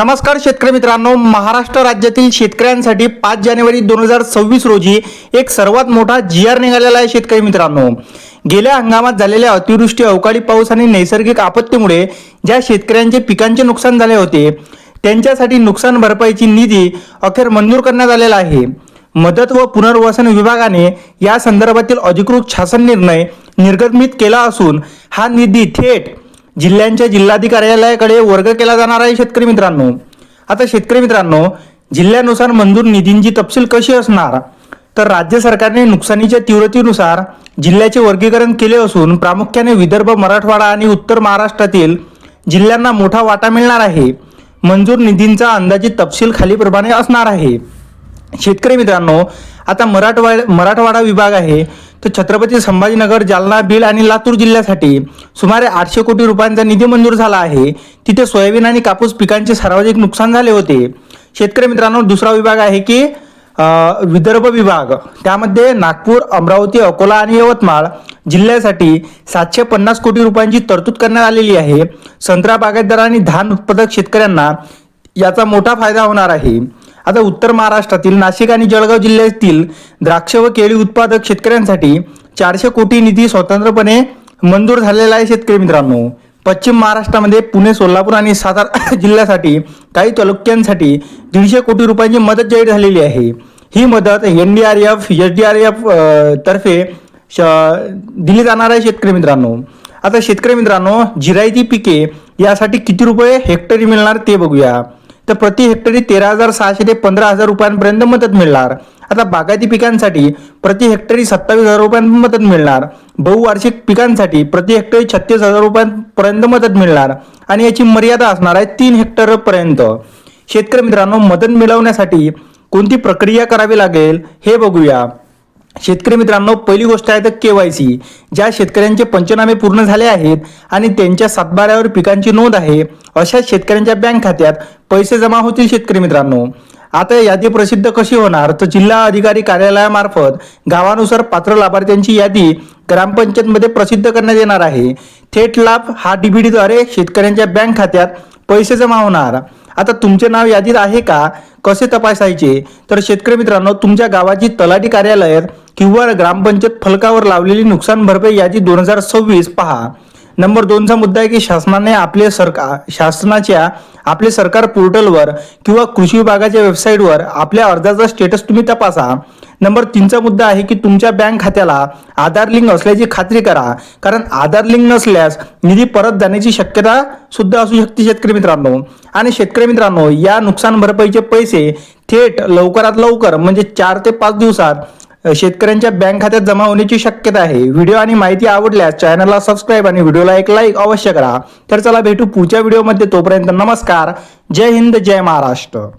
नमस्कार शेतकरी मित्रांनो महाराष्ट्र राज्यातील शेतकऱ्यांसाठी पाच जानेवारी दोन हजार सव्वीस रोजी एक सर्वात मोठा जी आर निघालेला आहे शेतकरी मित्रांनो. गेल्या हंगामात झालेल्या अतिवृष्टी अवकाळी पाऊस आणि नैसर्गिक आपत्तीमुळे ज्या शेतकऱ्यांचे पिकांचे नुकसान झाले होते त्यांच्यासाठी नुकसान भरपाईची निधी अखेर मंजूर करण्यात आलेला आहे. मदत व पुनर्वसन विभागाने या संदर्भातील अधिकृत शासन निर्णय निर्गमित केला असून हा निधी थेट जिल्ह्यांच्या जिल्हाधिकार्यालयाकडे वर्ग केला जाणार आहे शेतकरी मित्रांनो. आता शेतकरी मित्रांनो जिल्ह्यानुसार मंजूर निधींची तपशील कशी असणार? तर राज्य सरकारने नुकसानीच्या तीव्रतेनुसार जिल्ह्याचे वर्गीकरण केले असून प्रामुख्याने विदर्भ मराठवाडा आणि उत्तर महाराष्ट्रातील जिल्ह्यांना मोठा वाटा मिळणार आहे. मंजूर निधींचा अंदाजित तपशील खालीप्रमाणे असणार आहे. शेतकरी मित्रांनो आता मराठवाडा मराठवाडा विभाग आहे. तर छत्रपती संभाजीनगर जालना बीड आणि लातूर जिल्ह्यासाठी सुमारे आठशे कोटी रुपयांचा निधी मंजूर झाला आहे. तिथे सोयाबीन आणि कापूस पिकांचे सर्वाधिक नुकसान झाले होते. शेतकरी मित्रांनो दुसरा विभाग आहे की विदर्भ विभाग. त्यामध्ये नागपूर अमरावती अकोला आणि यवतमाळ जिल्ह्यासाठी सातशे पन्नास कोटी रुपयांची तरतूद करण्यात आलेली आहे. संत्रा बागायतदार आणि धान उत्पादक शेतकऱ्यांना याचा मोठा फायदा होणार आहे. आता उत्तर महाराष्ट्रातील नाशिक आणि जळगाव जिल्ह्यातील द्राक्ष व केळी उत्पादक शेतकऱ्यांसाठी चारशे कोटी निधी स्वतंत्रपणे मंजूर झालेला आहे शेतकरी मित्रांनो. पश्चिम महाराष्ट्रामध्ये पुणे सोलापूर आणि सातारा जिल्ह्यासाठी काही तालुक्यांसाठी दीडशे कोटी रुपयांची मदत जाहीर झालेली आहे. ही मदत N D R F S D R F तर्फे श- दिली जाणार आहे शेतकरी मित्रांनो. आता शेतकरी मित्रांनो जिरायती पिके यासाठी किती रुपये हेक्टरी मिळणार ते बघूया. तर प्रति हेक्टरी तेरा हजार सहाशे ते पंधरा हजार रुपयांपर्यंत मदत मिळणार. आता बागायती पिकांसाठी प्रति हेक्टरी सत्तावीस हजार रुपयांपर्यंत मदत मिळणार. बहुवार्षिक पिकांसाठी प्रति हेक्टरी छत्तीस हजार रुपयांपर्यंत मदत मिळणार. आणि याची मर्यादा असणार आहे तीन हेक्टर पर्यंत शेतकरी मित्रांनो मदत मिळवण्यासाठी कोणती प्रक्रिया करावी लागेल हे बघूया. शेतकरी मित्रांनो पहिली गोष्ट आहे तर केवायसी ज्या शेतकऱ्यांचे पंचनामे पूर्ण झाले आहेत आणि त्यांच्या सातबाऱ्यावर पिकांची नोंद आहे अशा शेतकऱ्यांच्या बँक खात्यात पैसे जमा होतील शेतकरी मित्रांनो. आता यादी प्रसिद्ध कशी होणार? तर जिल्हा अधिकारी कार्यालयामार्फत गावानुसार पात्र लाभार्थ्यांची यादी ग्रामपंचायतमध्ये प्रसिद्ध करण्यात येणार आहे. थेट लाभ हा डीबीडीद्वारे शेतकऱ्यांच्या बँक खात्यात पैसे जमा होणार. आता तुमचे नाव यादीत आहे का? कसे तपासायचे? तर शेतकरी मित्रांनो तुमच्या गावाची तलाठी कार्यालयात किंवा ग्रामपंचायत फलकावर लावलेली नुकसान भरपाई यादी दोन हजार सव्वीस पहा. नंबर दोनचा मुद्दा आहे की शासनाने आपले सरकार शासनाच्या आपले सरकार पोर्टलवर किंवा कृषी विभागाच्या वेबसाईटवर आपल्या अर्जाचा स्टेटस तुम्ही तपासा. नंबर तीनचा मुद्दा आहे की तुमच्या बँक खात्याला आधार लिंक असल्याची खात्री करा. कारण आधार लिंक नसल्यास निधी परत जाण्याची शक्यता सुद्धा असू शकते शेतकरी मित्रांनो. आणि शेतकरी मित्रांनो या नुकसान भरपाईचे पैसे थेट लवकरात लवकर म्हणजे चार ते पाच दिवसात शेतकऱ्यांच्या बँक खात्यात जमा होण्याची शक्यता आहे. व्हिडिओ आणि माहिती आवडल्यास चॅनलला सबस्क्राईब आणि व्हिडिओला एक लाईक अवश्य करा. तर चला भेटू पुढच्या व्हिडिओमध्ये. तोपर्यंत नमस्कार. जय हिंद जय महाराष्ट्र.